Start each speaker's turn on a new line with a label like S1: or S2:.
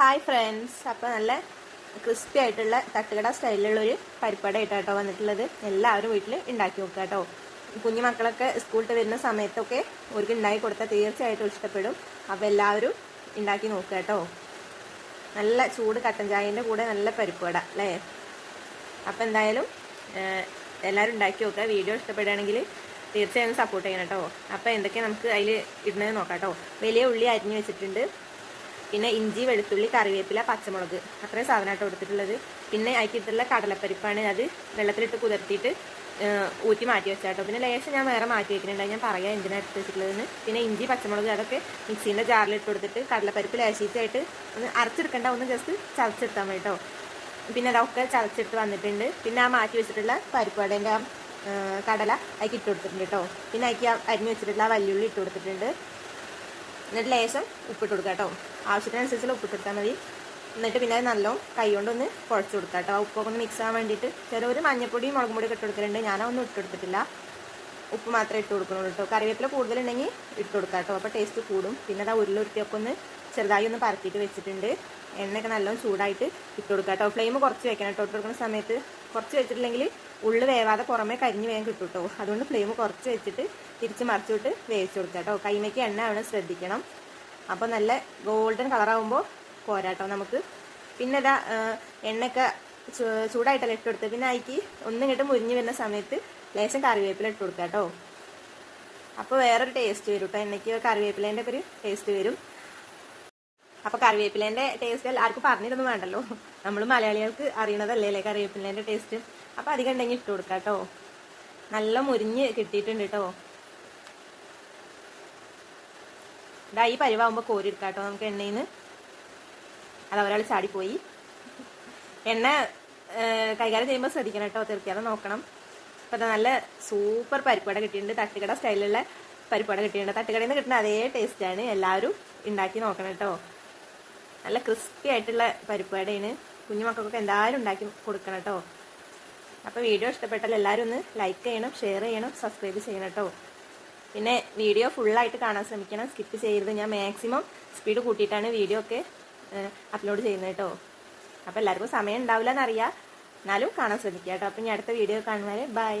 S1: Hi friends അപ്പോൾ നല്ല crispy ആയിട്ടുള്ള തട്ടുകട സ്റ്റൈലിലുള്ള ഒരു പരിപ്പട ആയിട്ടാട്ടോ വന്നിട്ടുള്ളത്. എല്ലാവരും വീട്ടിൽ ഉണ്ടാക്കി നോക്കുക കേട്ടോ. കുഞ്ഞു മക്കളൊക്കെ സ്കൂളിൽ വരുന്ന സമയത്തൊക്കെ അവർക്ക് ഉണ്ടാക്കി കൊടുത്താൽ തീർച്ചയായിട്ടും ഇഷ്ടപ്പെടും. അപ്പോൾ എല്ലാവരും ഉണ്ടാക്കി നോക്കുക കേട്ടോ. നല്ല ചൂട് കട്ടൻ ചായന്റെ കൂടെ നല്ല പരിപ്പട അല്ലേ? അപ്പോൾ എന്തായാലും എല്ലാവരും ഉണ്ടാക്കി നോക്കുക. വീഡിയോ ഇഷ്ടപ്പെടുകയാണെങ്കിൽ തീർച്ചയായും സപ്പോർട്ട് ചെയ്യണം കേട്ടോ. അപ്പോൾ എന്തൊക്കെ നമുക്ക് അതിൽ ഇടുന്നത് നോക്കാം കേട്ടോ. വലിയ ഉള്ളി അരിഞ്ഞു വെച്ചിട്ടുണ്ട്. പിന്നെ ഇഞ്ചി വെളുത്തുള്ളി കറിവേപ്പില പച്ചമുളക്. അത്രയും സാധനമായിട്ട് കൊടുത്തിട്ടുള്ളത്. പിന്നെ അതിക്കിട്ടുള്ള കടലപ്പരിപ്പാണ് അത് വെള്ളത്തിലിട്ട് കുതിർത്തിയിട്ട് ഊറ്റി മാറ്റി വെച്ചാട്ടോ. പിന്നെ ലേശം ഞാൻ വേറെ മാറ്റി വെക്കുന്നുണ്ടായി ഞാൻ പറയാം എന്തിനാണ് എടുത്ത് വെച്ചിട്ടുള്ളതെന്ന്. പിന്നെ ഇഞ്ചി പച്ചമുളക് അതൊക്കെ മിക്സീന്റെ ജാറിലിട്ട് കൊടുത്തിട്ട് കടലപ്പരിപ്പ് ലേശീറ്റായിട്ട് ഒന്ന് അരച്ചെടുക്കണ്ട. ഒന്ന് ജസ്റ്റ് ചതച്ചെടുത്താൽ മതി കേട്ടോ പിന്നെ അതൊക്കെ ചതച്ചെടുത്ത് വന്നിട്ടുണ്ട്. പിന്നെ ആ മാറ്റി വെച്ചിട്ടുള്ള ആ, കടല അതിക്ക് ഇട്ട് കൊടുത്തിട്ടുണ്ട് കേട്ടോ പിന്നെ അതിക്ക് അരിഞ്ഞ് വെച്ചിട്ടുള്ള വല്യുള്ളി ഇട്ട് കൊടുത്തിട്ടുണ്ട്. എന്നിട്ട് ലേശം ഉപ്പിട്ട് കൊടുക്കുക കേട്ടോ. ആവശ്യത്തിനനുസരിച്ചുള്ള ഉപ്പിട്ട് കൊടുത്താൽ മതി. എന്നിട്ട് പിന്നെ നല്ലോണം കൈ കൊണ്ടൊന്ന് കുഴച്ച് കൊടുക്കുക കേട്ടോ. ആ ഉപ്പൊക്കെ ഒന്ന് മിക്സ് ആവാൻ വേണ്ടിയിട്ട്. ചെറിയൊരു മഞ്ഞപ്പൊടിയും മുളകും പൊടിയൊക്കെ ഇട്ട് കൊടുക്കലുണ്ട്. ഞാനതൊന്നും ഇട്ട് കൊടുത്തിട്ടില്ല. ഉപ്പ് മാത്രമേ ഇട്ട് കൊടുക്കുന്നുള്ളൂ കേട്ടോ കറിവേപ്പില കൂടുതലുണ്ടെങ്കിൽ ഇട്ട് കൊടുക്കാം കേട്ടോ അപ്പോൾ ടേസ്റ്റ് കൂടും. പിന്നെ അത് ഉരുളൊരുത്തിയൊക്കെ ഒന്ന് ചെറുതായി ഒന്ന് പരത്തിയിട്ട് വെച്ചിട്ടുണ്ട്. എണ്ണയൊക്കെ നല്ലോണം ചൂടായിട്ട് ഇട്ട് കൊടുക്കുക കേട്ടോ ഫ്ലെയിം കുറച്ച് വെക്കണം കേട്ടോ ഇട്ട് കൊടുക്കുന്ന സമയത്ത് കുറച്ച് വെച്ചിട്ടില്ലെങ്കിൽ ഉള്ളു വേവാതെ പുറമേ കരിഞ്ഞ് വേഗം കിട്ടും കേട്ടോ അതുകൊണ്ട് ഫ്ലെയിം കുറച്ച് വെച്ചിട്ട് തിരിച്ച് മറിച്ചിട്ട് വേവിച്ച് കൊടുക്കുക കേട്ടോ കൈമയ്ക്ക് എണ്ണ അവിടെ ശ്രദ്ധിക്കണം. അപ്പോൾ നല്ല ഗോൾഡൻ കളറാകുമ്പോൾ പോരാട്ടോ നമുക്ക്. പിന്നെ ഇതാ എണ്ണയൊക്കെ ചൂടായിട്ടല്ല ഇട്ട് കൊടുത്തത് പിന്നെ അതിക്ക് ഒന്നും കിട്ടും മുരിഞ്ഞ് വരുന്ന സമയത്ത് ലേശം കറിവേപ്പില ഇട്ട് കൊടുക്കുക കേട്ടോ. അപ്പോൾ വേറൊരു ടേസ്റ്റ് വരും കേട്ടോ എണ്ണയ്ക്ക് കറിവേപ്പിലേന്റെ ഒരു ടേസ്റ്റ് വരും. അപ്പോൾ കറിവേപ്പിലേന്റെ ടേസ്റ്റ് എല്ലാവർക്കും പറഞ്ഞിരുന്നു വേണ്ടല്ലോ. നമ്മൾ മലയാളികൾക്ക് അറിയണതല്ലേ അല്ലേ കറിവേപ്പിലേന്റെ ടേസ്റ്റ് അപ്പോൾ അധികം ഉണ്ടെങ്കിൽ ഇട്ട് കൊടുക്കാം കേട്ടോ. നല്ല മുരിഞ്ഞ് കിട്ടിയിട്ടുണ്ട് കേട്ടോ ഇതാ ഈ പരിവാകുമ്പോൾ കോരി എടുക്കാം കേട്ടോ നമുക്ക് എണ്ണയിൽ നിന്ന് അത് ഒരാൾ ചാടിപ്പോയി. എണ്ണ കൈകാര്യം ചെയ്യുമ്പോൾ ശ്രദ്ധിക്കണം കേട്ടോ തീർച്ചയായും നോക്കണം. അപ്പോൾ നല്ല സൂപ്പർ പരിപ്പട കിട്ടിയിട്ടുണ്ട്. തട്ടുകട സ്റ്റൈലിലുള്ള പരിപ്പട കിട്ടിയിട്ടുണ്ട്. തട്ടുകടയിൽ നിന്ന് കിട്ടുന്ന അതേ ടേസ്റ്റാണ് എല്ലാവരും ഉണ്ടാക്കി നോക്കണം കേട്ടോ. നല്ല ക്രിസ്പി ആയിട്ടുള്ള പരിപ്പടയാണ് കുഞ്ഞുമക്കൾക്കൊക്കെ എന്തായാലും ഉണ്ടാക്കി കൊടുക്കണം കേട്ടോ. അപ്പോൾ വീഡിയോ ഇഷ്ടപ്പെട്ടാൽ എല്ലാവരും ഒന്ന് ലൈക്ക് ചെയ്യണം ഷെയർ ചെയ്യണം സബ്സ്ക്രൈബ് ചെയ്യണം കേട്ടോ. പിന്നെ വീഡിയോ ഫുള്ളായിട്ട് കാണാൻ ശ്രമിക്കണം. സ്കിപ്പ് ചെയ്യരുത്. ഞാൻ മാക്സിമം സ്പീഡ് കൂട്ടിയിട്ടാണ് വീഡിയോ ഒക്കെ അപ്ലോഡ് ചെയ്യുന്നത് കേട്ടോ. അപ്പോൾ എല്ലാവർക്കും സമയം ഉണ്ടാവില്ല എന്നറിയാം. എന്നാലും കാണാൻ ശ്രമിക്കുക കേട്ടോ. അപ്പോൾ ഞാൻ അടുത്ത വീഡിയോ കാണുന്നവരെ ബൈ